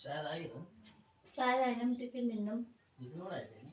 చాయ్ తాగిరు చాయ్ తాగినాం tiffin తిన్నాం. ఇది కూడా అయిపోయింది?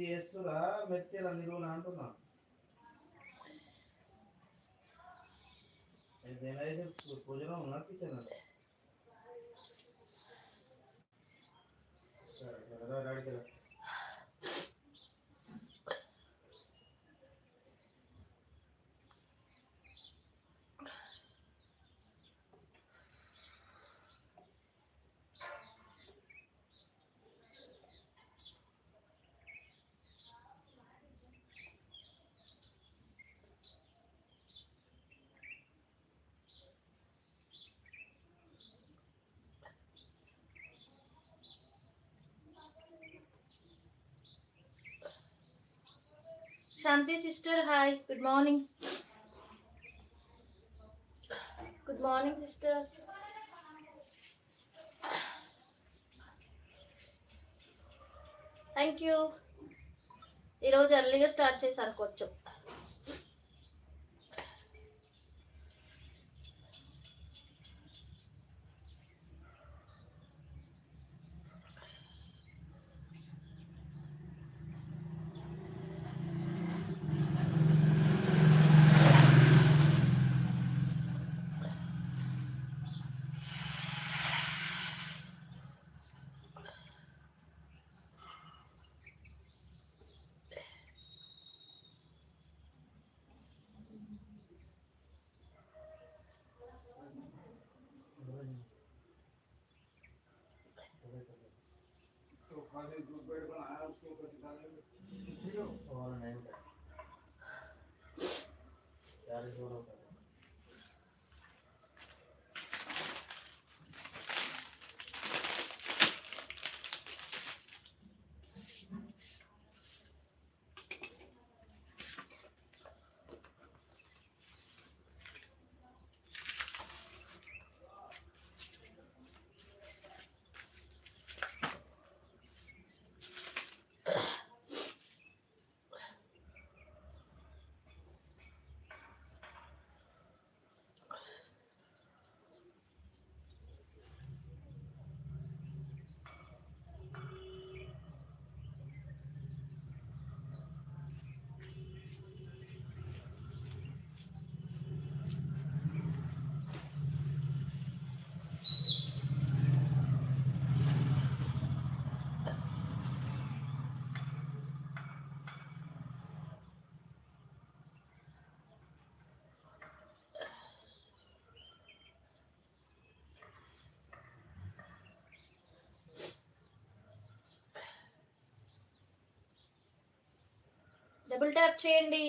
మంచి చేస్తురా మెత్తేలా నిలువునా అంటున్నా. ఏదైనా పూజలో ఉన్నా కిచెన్ సరే సరే అడిగిరా. Shanti sister hi good morning good morning sister thank you ఈరోజు ఎర్లీగా స్టార్ట్ చేసి అనుకోవచ్చు चालीस డబుల్ ట్యాప్ చేయండి.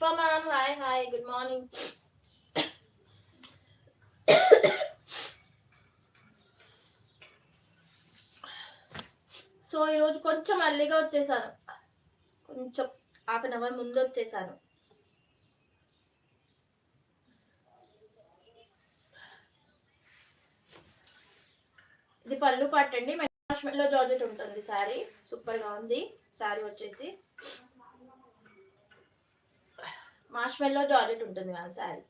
Pushpa ma'am hi hi good morning so ఈరోజు కొంచెం అర్లీగా వచ్చేసాను. కొంచెం హాఫ్ అన్ అవర్ ముందు వచ్చేసాను. ఇది పళ్ళు పట్టండి లో జార్జెట్ ఉంటుంది శారీ. సూపర్గా ఉంది శారీ వచ్చేసి. మార్ష్మెల్లో జార్జెట్ ఉంటుంది ma'am sari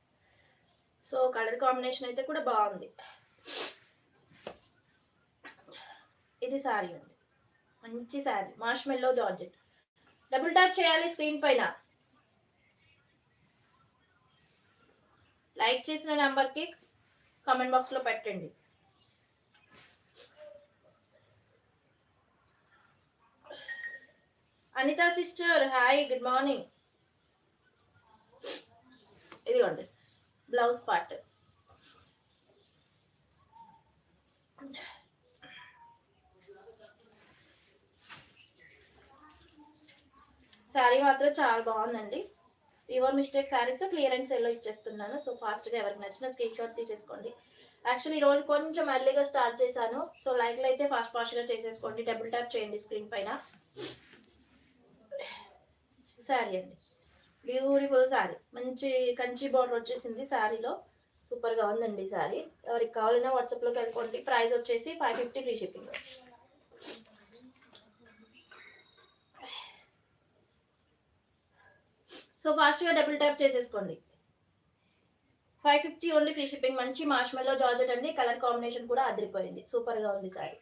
so colour combination అయితే కూడా బాగుంది. ఇది శారీ అండి. మంచి sari marshmallow georgette. Double tap చేయాలి స్క్రీన్ పైన. లైక్ చేసిన నెంబర్కి కామెంట్ బాక్స్లో పెట్టండి. Anitha sister hi good morning ఇదిగోండి బ్లౌజ్ పార్ట్. శారీ మాత్రం చాలా బాగుందండి. Your mistake saris clearance yellow ఇచ్చేస్తున్నాను. సో ఫాస్ట్గా ఎవరికి నచ్చిన స్క్రీన్ షాట్ తీసేసుకోండి. యాక్చువల్లీ ఈరోజు కొంచెం ఎర్లీగా స్టార్ట్ చేశాను. సో లైక్లు అయితే ఫాస్ట్ ఫాస్ట్గా చేసేసుకోండి. డబుల్ ట్యాప్ చేయండి స్క్రీన్ పైన. శారీ అండి. బ్యూటిఫుల్ శారీ మంచి కంచి బార్డర్ వచ్చేసింది శారీలో సూపర్గా ఉందండి శారీ ఎవరికి కావాలన్నా వాట్సాప్లోకి వెళ్ళుకోండి ప్రైస్ వచ్చేసి five fifty free shipping so ఫాస్ట్గా డబుల్ ట్యాప్ చేసేసుకోండి. Five fifty only free shipping మంచి మార్ష్మెల్లో జార్జెట్ అండి కలర్ కాంబినేషన్ కూడా అదిరిపోయింది సూపర్గా ఉంది శారీ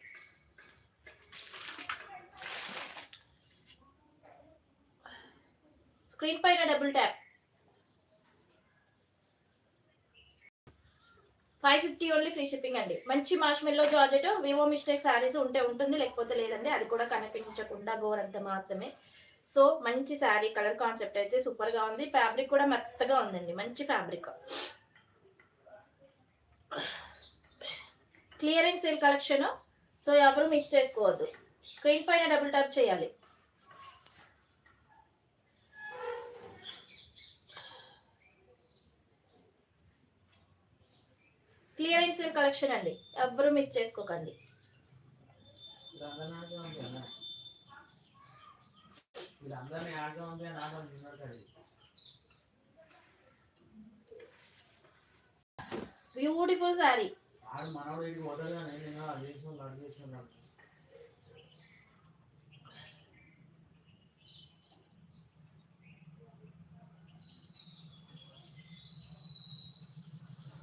స్క్రీన్ పైన double tap. Five fifty only free shipping అండి. మంచి మార్ష్మెల్లో జార్జెట్ వివో మిస్టేక్ శారీస్ ఉంటే ఉంటుంది లేకపోతే లేదండి. అది కూడా కనిపించకుండా గోరంత మాత్రమే. సో మంచి శారీ కలర్ కాన్సెప్ట్ అయితే సూపర్గా ఉంది. ఫ్యాబ్రిక్ కూడా మెత్తగా ఉందండి. మంచి fabric clearance sale collection so ఎవరు మిస్ చేసుకోవద్దు. స్క్రీన్ పైన డబుల్ ట్యాప్ చేయాలి. క్లియరెన్స్ కలెక్షన్ అండి. ఎవ్వరూ మిస్ చేసుకోకండి. వీళ్ళందరినీ ఆడగా ఉంది అన్న వీళ్ళందరినీ ఆడగా ఉంది అని ఆడగా ఉన్నారు అది బ్యూటిఫుల్ శారీ ఆడు మనవాడు ఇది వదలగానే నేను అది చేసిన అడు చేసిన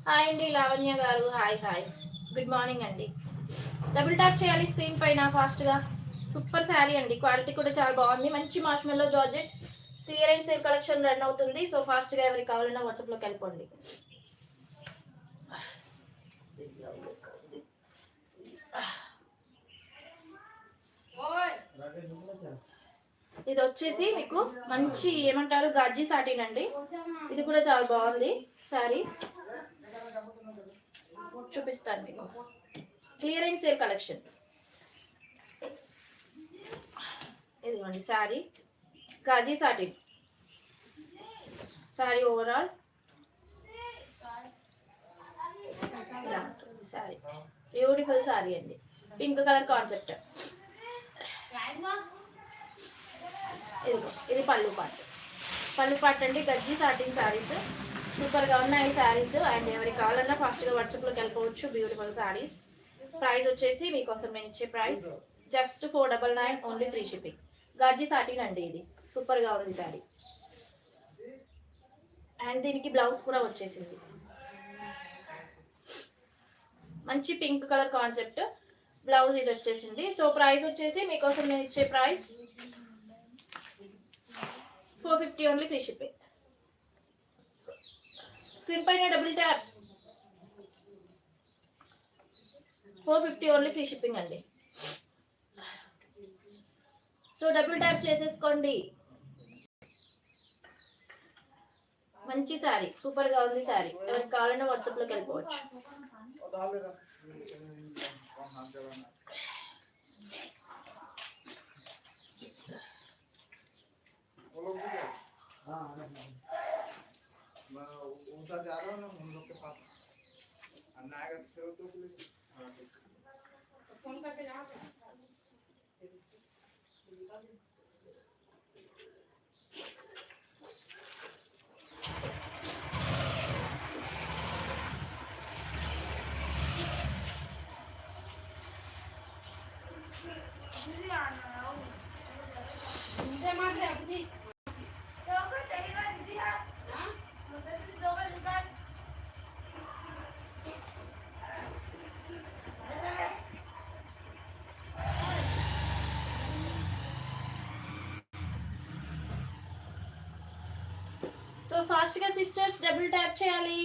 హాయ్ అండి లావణ్య గారు. Hi hi. గుడ్ మార్నింగ్ అండి. డబుల్ ట్యాప్ చేయాలి స్క్రీన్ పైన ఫాస్ట్గా సూపర్ శారీ అండి. క్వాలిటీ కూడా చాలా బాగుంది. మంచి marshmallow georgette. Clearance sale collection run అవుతుంది. సో ఫాస్ట్గా ఎవరికి కావాలన్నా వాట్సాప్లోకి వెళ్ళిపోండి. ఇది వచ్చేసి మీకు మంచి ఏమంటారు గాజీ సాటిన్ అండి. ఇది కూడా చాలా బాగుంది సారీ చూపిస్తాను మీకు. క్లియరెన్స్ సేల్ కలెక్షన్ ఇదిగోండి sari Ghazi satin sari overall sari beautiful sari అండి. పింక్ కలర్ కాన్సెప్ట్ ఇదిగో ఇది పళ్ళు పాట్. పళ్ళు పాట్ అండి గజ్జి సాటిన్ శారీస్ సూపర్గా ఉన్నాయి శారీస్ అండ్ ఎవరికి కావాలన్నా ఫాస్ట్గా వాట్సాప్లోకి వెళ్ళిపోవచ్చు బ్యూటిఫుల్ శారీస్. ప్రైస్ వచ్చేసి మీకోసం నేను ఇచ్చే price just four double nine only free shipping గజ్జి సాటిన్ అండి ఇది. సూపర్గా ఉంది శారీ. అండ్ దీనికి బ్లౌజ్ కూడా వచ్చేసింది. మంచి పింక్ కలర్ కాన్సెప్ట్ బ్లౌజ్ ఇది వచ్చేసింది. సో ప్రైస్ వచ్చేసి మీకోసం నేను ఇచ్చే price four fifty only free shipping screen పైన double tap four fifty only free shipping అండి. సో డబుల్ ట్యాప్ చేసేసుకోండి. మంచి శారీ సూపర్గా ఉంది శారీ ఎవరికి కావాలన్నా వాట్సాప్లోకి వెళ్ళిపోవచ్చు. वो उधर जा रहा हूँ ना उन लोग के साथ। अन्ना आएगा तो ఫాస్ట్గా సిస్టర్స్ డబుల్ ట్యాప్ చేయాలి.